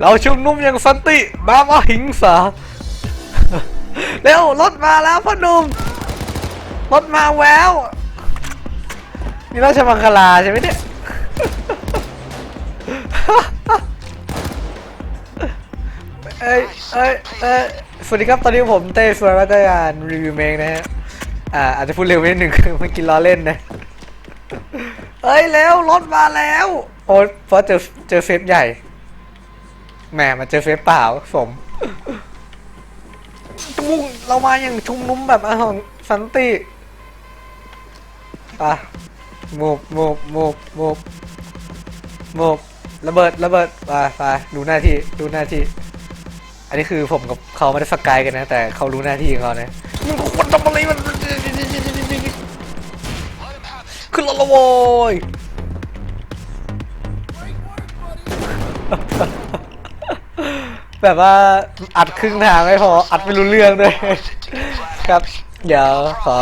เราชุมนุมอย่างสันติบบว่าหิงสาเร็วรถมาแล้วพ่อหนุ่มรถมาแววนี่ราชมังคลาใช่ไหมเนี่ยเอ้ยเอ้ยเอ้ยสวัสดีครับตอนนี้ผมเต้สวนแล้วก็งานรีวิวเมงนะฮะอ่าอาจจะพูดเร็วไปนิดหนึ่งเมื่อกี้ล้อเล่นนะเอ้ยเร็วรถมาแล้วโอ้เพราะเจอเจอเซฟใหญ่ แหมมาเจอเซฟเปล่าสมมุ่งเรามาอย่างชุมนุมแบบอาหารสันติอะโมบโมบโมบโมบโมบระเบิดระเบิดไปไปดูหน้าที่ดูหน้าที่ อันนี้คือผมกับเขาไม่ได้สกายกันนะ แต่เขารู้หน้าที่ของเขานะมึงควรทำอะไรมันขึ้นรถและโว้ย แบบว่าอัดครึ่งทางไม่พออัดไม่รู้เรื่องด้วย ครับ เดี๋ยวขอ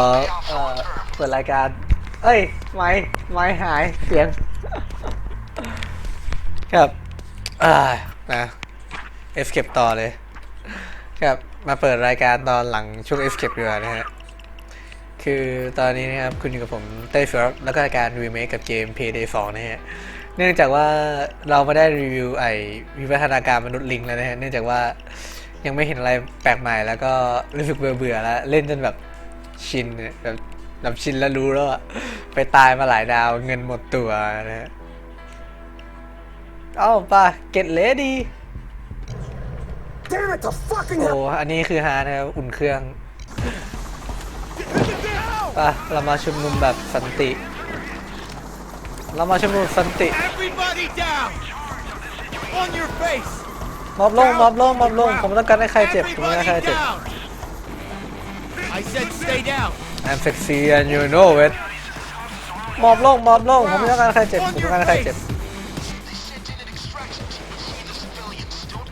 เอ่อเปิดรายการ เอ้ย ไม่ไม่หายเสียง ครับอ่านะ escape ต่อเลย ครับมาเปิดรายการตอนหลังช่วง escape ดีกว่านะฮะคือตอนนี้นะครับ คุณอยู่กับผมเต้ฟิร์แล้วก็รายการรีเมคกับเกม Payday 2นะฮะ เนื่องจากว่าเราไม่ได้รีวิวไอวิวัฒนาการมนุษย์ลิงแล้วนะฮะ เนื่องจากว่ายังไม่เห็นอะไรแปลกใหม่ แล้วก็รู้สึกเบื่อเบื่อๆแล้ว เล่นจนแบบชินเนี่ยแบบแบบชินแล้วรู้แล้วไปตายมาหลายดาวเงินหมดตัวนะฮะเอาป่ะเก็ตเลดี Damn it, the fucking โอ้ อันนี้คือฮานะครับอุ่นเครื่อง ป่ะ เรามาชุมนุมแบบสันติ เรามาชุมนุมสันติ Everybody down! On your face! มอบลงมอบลงมอบลงผมไม่ต้องการให้ใครเจ็บผมไม่ต้องการให้ใคร Everybody เจ็บ down! I said stay down! I'm sexy and you know it มอบลงมอบลงผมไม่ต้องการให้ใครเจ็บผมไม่ต้องการให้ใครเจ็บ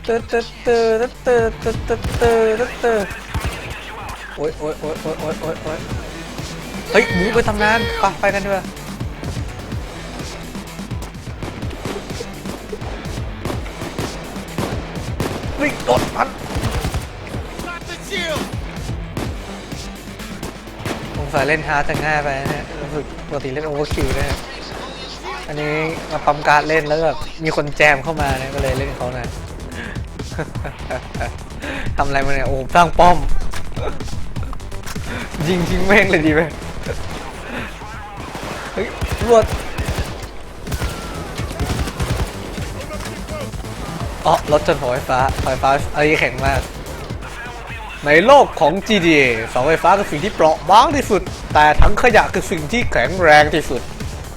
ตึ๊ดตึ๊ดตึ๊ดตึ๊ดตึ๊ดตึ๊ดตึ๊ดตึ๊ดตึ๊ดโอ๊ยโอ๊ยโอ๊ยโอ๊ยโอ๊ยโอ๊ยโอ๊ยเฮ้ยหมูไปทำงานไปไปกันดีกว่า วิ่งโดดมันสงสัยเล่นฮาร์ดจะง่ายไปนะฮะรู้สึกปกติเล่นโอเวอร์คิวนะฮะอันนี้มาปั๊มการ์ดเล่นแล้วแบบมีคนแจมเข้ามาเนี่ยก็เลยเล่นเขาหน่อย ทำอะไรมาเนี่ยโอ้โหสร้างป้อม ยิงทิ้งแม่งเลยดีไหมเฮ้ยรวด อ๋อรถจนหัวไฟฟ้าไฟฟ้าอันนี้แข็งมาก ในโลกของ GTA เสาไฟฟ้าคือสิ่งที่เปราะบางที่สุด แต่ถังขยะคือสิ่งที่แข็งแรงที่สุด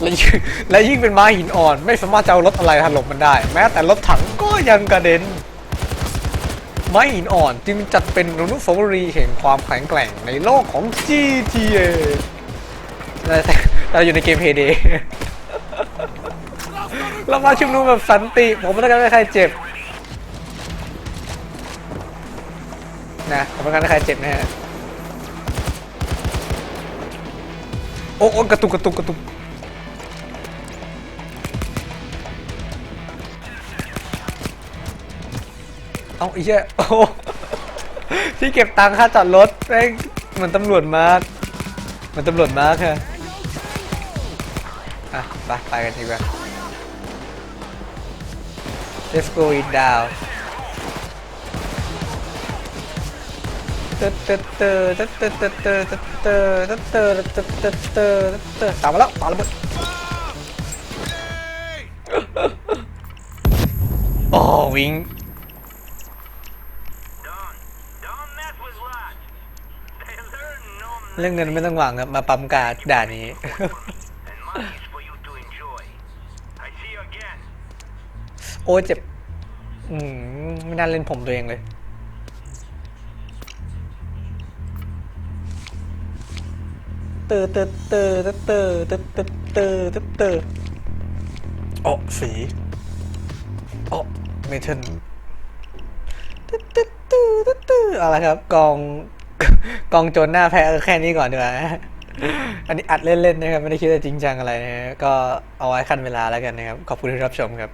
และยิ่งและยิ่งเป็นไม้หินอ่อน ไม่สามารถจะเอารถอะไรถล่มมันได้ แม้แต่รถถังก็ยังกระเด็น ไม้หินอ่อนจึงจัดเป็นอนุสาวรีย์แห่งความแข็งแกร่งในโลกของ GTA แต่แต่เราอยู่ในเกม Payday เรามาชุมนุมแบบสันติ ผมไม่ต้องการให้ใครเจ็บ นะผมไม่ต้องารให้ใครเจ็บนะฮะโอ้โกระตุกกระตุกกระตุกเอาไอ้เหี้ยโอ้ที่เก็บตังค่าจอดรถแม่งเหมือนตำรวจมาร์กเหมือนตำรวจมาร์กค่ะอะไปไปกันดีกว่า let's go it down ตึ๊ดตึ๊ดตึ๊ดตึ๊ดตึ๊ดตึ๊ดตึ๊ดตึ๊ดตึ๊ดตึ๊ดตึ๊ดตึ๊ดตึ๊ดตึ๊ดตึ๊ดตามมาแล้วตามแล้วโอ้วิง Don't, don't mess with lads. They learn no เรื่องเงินไม่ต้องหวังครับมาปั๊มการ์ดด่านนี้ and money's for you to enjoy. I see you again. โอ้ยเจ็บ อืมไม่น่าเล่นผมตัวเองเลย เตอเตอเตอเตอเตอเตอเตอเตอเตอเตอโอ้สีโอ้เมทัลตึ๊ดตึ๊ดตึ๊ดตึ๊ดตึ๊ดเอาละครับกองกองโจรหน้าแพ้แค่นี้ก่อนดีกว่าอันนี้อัดเล่นๆนะครับ ไม่ได้คิดจะจริงจังอะไรนะก็เอาไว้ขั้นเวลาแล้วกันนะครับ ขอบคุณที่รับชมครับ